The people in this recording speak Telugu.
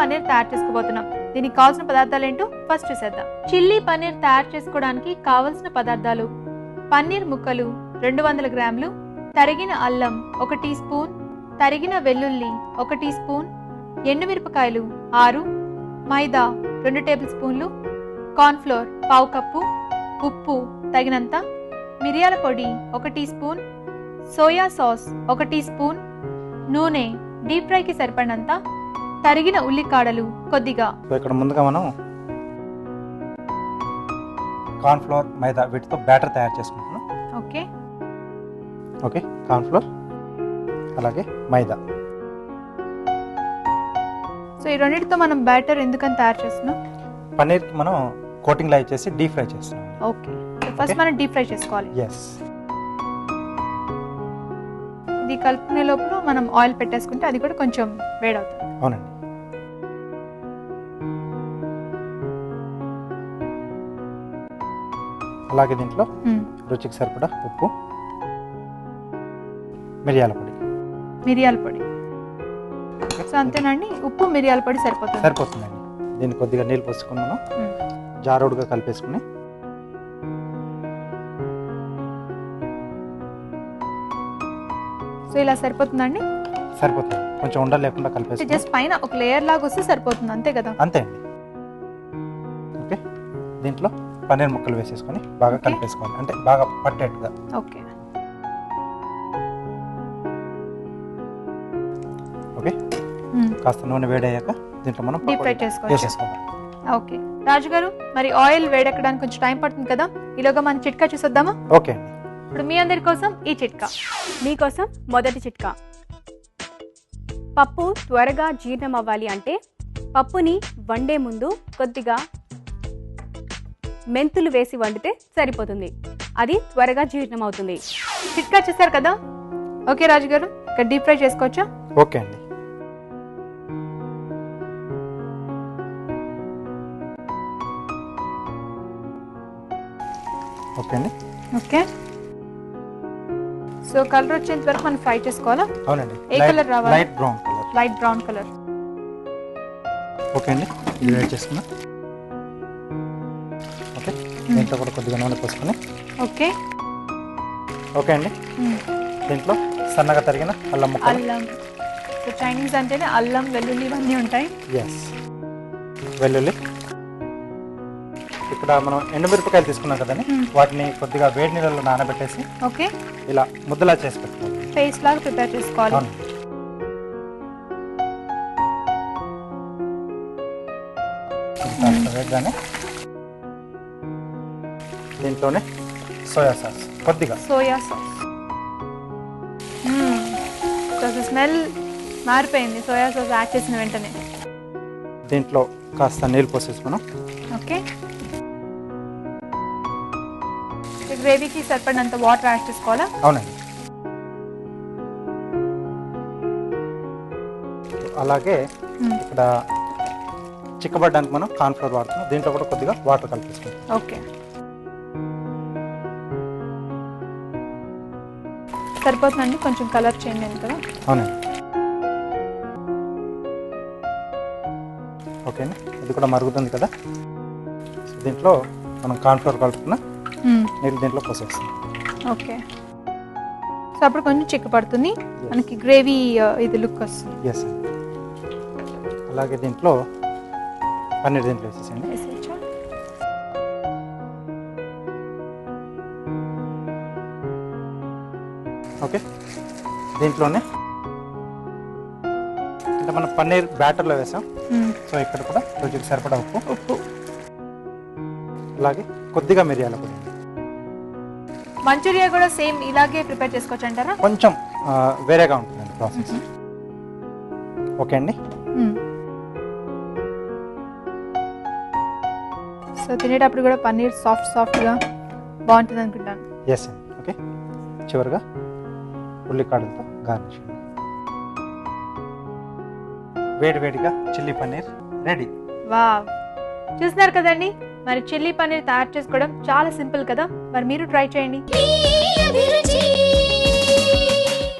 పన్నీర్ తయారు చేసుకోబోతున్నాం. దీనికి కావాల్సిన పదార్థాలు ఏంటో ఫస్ట్ చూసేద్దాం. చిల్లీ పన్నీర్ తయారు చేసుకోవడానికి కావలసిన పదార్థాలు పన్నీర్ ముక్కలు రెండు వందల గ్రాములు తరిగిన అల్లం ఒక టీ స్పూన్ తరిగిన వెల్లుల్లి ఒక టీ స్పూన్ ఎండుమిరపకాయలు ఆరు మైదా రెండు టేబుల్ స్పూన్లు కార్న్ఫ్లోర్ పావు కప్పు ఉప్పు తగినంత మిరియాల పొడి ఒక టీ స్పూన్ సోయా సాస్ ఒక టీ స్పూన్ నూనె డీప్ ఫ్రైకి సరిపడినంత తరిగిన ఉల్లికాడలు కొద్దిగా. ఇక్కడ ముందుగా మనం కార్న్ఫ్లోర్ మైదా వీటితో బ్యాటర్ తయారు చేసుకుంటున్నాం. ఓకే. ఓకే కార్న్ఫ్లోర్ అలాగే మైదా. సో ఈ రెండింటితో మనం బ్యాటర్ ఎందుకని తయారు చేస్తున్నాం? పన్నీర్కి మనం కోటింగ్ లై చేసి డీప్ ఫ్రై చేస్తున్నాం. ఓకే. ఫస్ట్. మనం డీప్ ఫ్రై చేసుకోవాలి. ఎస్ ఇది కలుపుకునే లోపల మనం ఆయిల్ పెట్టేసుకుంటే అది కూడా కొంచెం వేడవుతుంది. అవునండి. అలాగే దీంట్లో. రుచికి సరిపడా ఉప్పు మిరియాల పొడి. మిరియాల పొడి. సో అంతేనండి ఉప్పు మిరియాల పొడి సరిపోతుంది. సరిపోతుందండి. దీన్ని కొద్దిగా నీళ్ళు పోసుకుని మనం మ్మ్. జారుడుగా కలిపేసుకుని సో ఇలా సరిపోతుందండి? సరిపోతుంది. కొంచెం ఉండలు లేకుండా అంటే కలిపేసుకుని జస్ట్ పైన ఒక లేయర్ లాగా వస్తే సరిపోతుంది అంతే కదా? అంతే అండి. ఓకే. దీంట్లో పన్నీర్ ముక్కలు వేసేసుకొని బాగా. కలిపేసుకోవాలి. అంటే బాగా పట్టేట్టుగా. ఓకే. ఓకే. కాస్త నూనె వేడయ్యాక దీంట్లో మనం డీప్ ఫ్రై వేసేసుకోవాలి ఓకే. రాజు గారు మరి ఆయిల్ వేడెక్కడానికి కొంచెం టైం పడుతుంది కదా? ఈలోగా మన చిట్కా చూసేద్దామా? ఓకే అండి. ఇప్పుడు మీ అందరి కోసం ఈ చిట్కా. మీకోసం మొదటి చిట్కా. పప్పు త్వరగా జీర్ణం అవ్వాలి అంటే పప్పుని వండే ముందు కొద్దిగా మెంతులు వేసి వండితే సరిపోతుంది. అది త్వరగా జీర్ణం అవుతుంది. చిట్కా చేస్తారు కదా? ఓకే రాజు గారు ఇక్కడ డీప్ ఫ్రై చేసుకోవచ్చా? ఓకే అండి. ఓకే అండి. ఓకే. సో కలర్ వచ్చేంత వరకు మనం ఫ్రై చేసుకోవాలా? అవునండి. ఏ colour రావాలి? Light brown colour. Light brown colour. Okay అండి. ఇది వేడి చేసుకున్నా ఓకే. దీంట్లో కూడా కొద్దిగా నూనె పోసుకొని. ఓకే. ఓకే అండి. దీంట్లో సన్నగా తరిగిన అల్లం ముక్కలు. అల్లం. సో చైనీస్ అంటేనే అల్లం వెల్లుల్లి ఇవన్నీ ఉంటాయి. ఎస్ వెల్లుల్లి. ఇక్కడ మనం ఎండుమిరపకాయలు తీసుకున్నాం కదండి. వాటిని కొద్దిగా వేడి నీళ్ళలో నానబెట్టేసి ఓకే. ఇలా ముద్దలా చేసి పెట్టుకోవాలి. పేస్ట్ లాగా ప్రిపేర్ చేసుకోవాలి. అవును. కాస్త వేగగానే దీంట్లోనే సోయా సాస్ కొద్దిగా. Soya sauce. స్మెల్ మారిపోయింది. సోయా సాస్ యాడ్ చేసిన వెంటనే. దీంట్లో కాస్త నీళ్ళు పోసేసుకున్నాం ఓకే. గ్రేవీకి సరిపడినంత వాటర్ యాడ్ చేసుకోవాలా అవునండి. అలాగే Hmm. ఇక్కడ చిక్కబడ్డానికి మనం కార్న్ఫ్లోర్ వాడుతున్నాం. దీంట్లో కూడా కొద్దిగా వాటర్ కలిపేసుకుంటాం. ఓకే సరిపోతుందండి? కొంచెం కలర్ చేంజ్ అయింది కదా అవునండి. ఓకే అండి. ఇది కూడా మరుగుతుంది కదా. దీంట్లో మనం కార్న్ఫ్లోర్ కలుపుకున్న నీళ్ళు దీంట్లో పోసేస్తాం ఓకే. సో అప్పుడు కొంచెం చిక్క పడుతుంది మనకి గ్రేవీ ఇది లుక్ వస్తుంది. ఎస్ అలాగే దీంట్లో పన్నీర్ దీంట్లో వేసేయచ్చా? ఓకే. దీంట్లోనే అంటే మనం పన్నీర్ బ్యాటర్లో వేసాం. సో ఇక్కడ కూడా రుచికి సరిపడా ఉప్పు. ఉప్పు. అలాగే కొద్దిగా మిరియాల పొడి. మంచూరియా కూడా సేమ్ ఇలాగే ప్రిపేర్ చేసుకోవచ్చు అంటారా? కొంచెం వేరేగా ఉంటుందండి ప్రాసెస్ ఓకే అండి. సో తినేటప్పుడు కూడా పన్నీర్ సాఫ్ట్ సాఫ్ట్గా బాగుంటుంది అనుకుంటాను. ఎస్ అండి ఓకే. చివరిగా ఉల్లికాడలతో గార్నిష్ అండి వేడి వేడిగా చిల్లీ పన్నీర్ రెడీ. వావ్. చూస్తున్నారు కదండి? మరి చిల్లీ పన్నీర్ తయారు చేసుకోవడం చాలా సింపుల్ కదా? మరి మీరు ట్రై చేయండి.